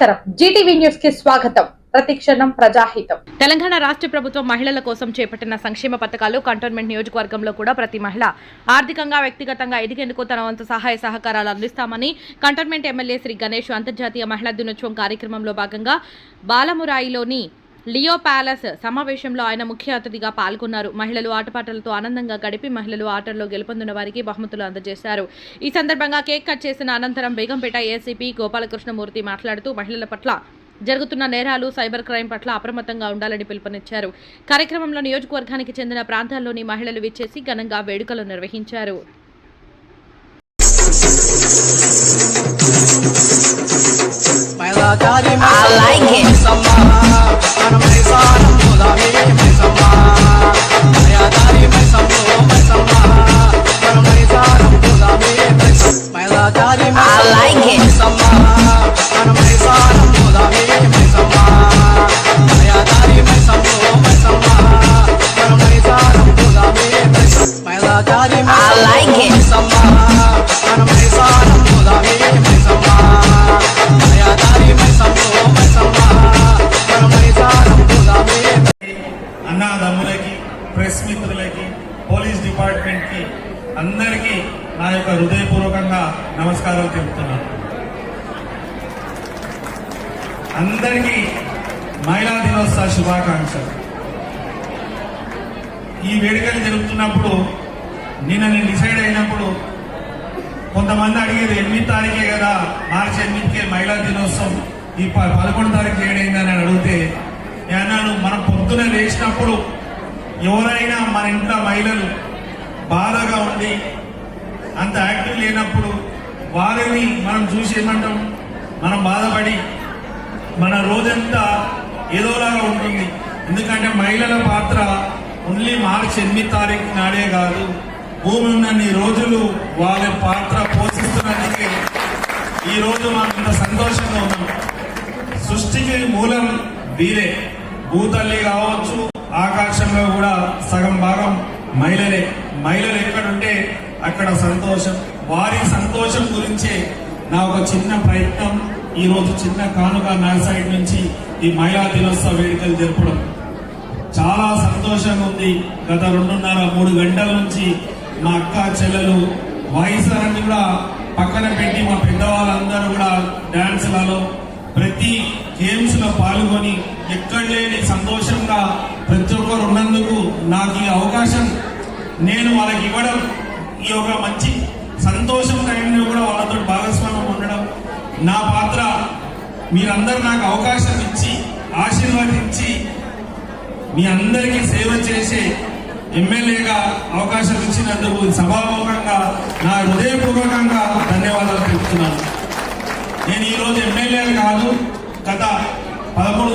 నమస్కారం జీటీవీ న్యూస్కి స్వాగతం. ప్రతిక్షణం ప్రజాహితం. తెలంగాణ రాష్ట్ర ప్రభుత్వం మహిళల కోసం చేపట్టిన సంక్షేమ పథకాలు కంటోన్మెంట్ నియోజకవర్గంలో కూడా ప్రతి మహిళ ఆర్థికంగా వ్యక్తిగతంగా ఎదిగేందుకు తన వంతు సహాయ సహకారాలు అందిస్తామని కంటోన్మెంట్ ఎమ్మెల్యే శ్రీ గణేష్ అంతర్జాతీయ మహిళా దినోత్సవం కార్యక్రమంలో భాగంగా బాలమురాయిలోని లియో ప్యాలెస్ సమావేశంలో ఆయన ముఖ్య అతిథిగా పాల్గొన్నారు. మహిళలు ఆటపాటలతో ఆనందంగా గడిపి మహిళలు ఆటల్లో గెలుపొందిన వారికి బహుమతులు అందజేశారు. ఈ సందర్భంగా కేక్ కట్ చేసిన అనంతరం బేగంపేట ఏసీపీ గోపాలకృష్ణమూర్తి మాట్లాడుతూ మహిళల పట్ల జరుగుతున్న నేరాలు సైబర్ క్రైమ్ పట్ల అప్రమత్తంగా ఉండాలని పిలుపునిచ్చారు. కార్యక్రమంలో నియోజకవర్గానికి చెందిన ప్రాంతాల్లోని మహిళలు విచ్చేసి ఘనంగా వేడుకలు నిర్వహించారు. I like it. I like it. అన్నాదమ్ములకి ప్రెస్ మిత్రులకి పోలీస్ డిపార్ట్మెంట్కి అందరికీ నా యొక్క హృదయపూర్వకంగా నమస్కారాలు తెలుపుతున్నాను అందరికీ మహిళా దినోత్సవ శుభాకాంక్షలు ఈ వేడుకలు జరుగుతున్నప్పుడు నిన్న నేను డిసైడ్ అయినప్పుడు కొంతమంది అడిగేది ఎనిమిది తారీఖే కదా మార్చి ఎనిమిదికే మహిళా దినోత్సవం. ఈ ప- పదకొండు తారీఖు ఏడైందని అడిగితే నేను అన్నాను మనం పొద్దున లేచినప్పుడు ఎవరైనా మన ఇంట్లో మహిళలు బాధగా ఉండి అంత యాక్టివ్ లేనప్పుడు వారిని మనం చూసి ఏమంటాం? మనం బాధపడి మన రోజంతా ఏదోలాగా ఉంటుంది ఎందుకంటే మహిళల పాత్ర ఓన్లీ మార్చి ఎనిమిది తారీఖు నాడే కాదు. భూమి ఉన్నన్ని రోజులు వాళ్ళ పాత్ర పోషిస్తున్నందుకే ఈ రోజు మనం ఇంత సంతోషంగా ఉన్నాం. సృష్టికి మూలం వీరే. భూతల్లి కావచ్చు ఆకాశంలో కూడా సగం భాగం మహిళలే. మహిళలు ఎక్కడుంటే అక్కడ సంతోషం. వారి సంతోషం గురించే నా ఒక చిన్న ప్రయత్నం ఈ రోజు చిన్న కానుక నా సైడ్ నుంచి ఈ మహిళా దినోత్సవ వేడుకలు జరపడం చాలా సంతోషంగా ఉంది. గత రెండున్నర మూడు గంటల నుంచి మా అక్క చెల్లెలు వయసులన్నీ కూడా పక్కన పెట్టి మా పెద్దవాళ్ళందరూ కూడా డ్యాన్స్లలో ప్రతి గేమ్స్లో పాల్గొని ఎక్కడ లేని సంతోషంగా ప్రతి ఒక్కరు ఉన్నందుకు నాకు ఈ అవకాశం నేను వాళ్ళకి ఇవ్వడం ఈ ఒక మంచి సంతోషం టైంలో కూడా వాళ్ళతో భాగస్వామ్యం ఉండడం. నా పాత్ర మీరందరూ నాకు అవకాశం ఇచ్చి ఆశీర్వదించి మీ అందరికీ సేవ చేసే ఎమ్మెల్యేగా అవకాశం ఇచ్చినందుకు సభాముఖంగా నా హృదయపూర్వకంగా ధన్యవాదాలు తెలుపుతున్నాను. నేను ఈరోజు ఎమ్మెల్యే కాదు గత పదమూడు